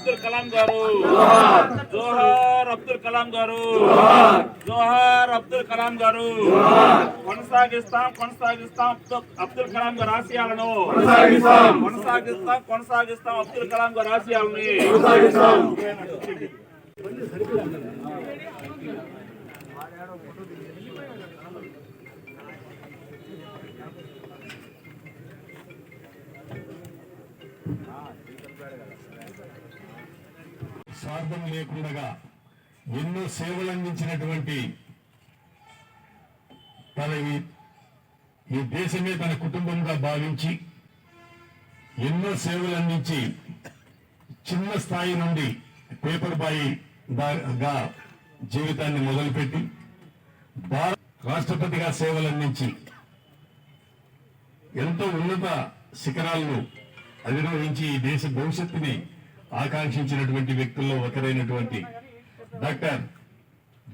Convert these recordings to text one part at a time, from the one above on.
అబ్దుల్ కలాం గారు జోహార్ అబ్దుల్ కలాం గారు జోహార్ అబ్దుల్ కలాం గారు కొనసాగిస్తాం కొనసాగిస్తాం అబ్దు- అబ్దుల్ కలాం గారి ఆశయాలను. కొనసాగిస్తాం. కొనసాగిస్తాం అబ్దుల్ కలాం గారి ఆశయాలని. స్వార్థం లేకుండా ఎన్నో సేవలు అందించినటువంటి తన ఈ- దేశమే తన కుటుంబంగా భావించి ఎన్నో సేవలు అందించి చిన్న స్థాయి నుండి పేపర్ బాయ్గా జీవితాన్ని మొదలుపెట్టి భారత రాష్ట్రపతిగా సేవలు అందించి ఎంతో ఉన్నత శిఖరాలను అధిరోహించి ఈ దేశ భవిష్యత్తుని ఆకాంక్షించినటువంటి వ్యక్తుల్లో ఒకరైనటువంటి డాక్టర్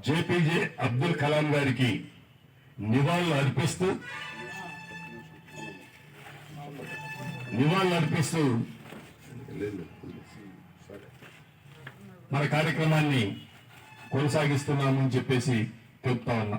జేపీజే అబ్దుల్ కలాం గారికి నివాళులు అర్పిస్తూ నివాళులు అర్పిస్తూ మన కార్యక్రమాన్ని కొనసాగిస్తున్నామని చెప్పేసి చెప్తా ఉన్నా.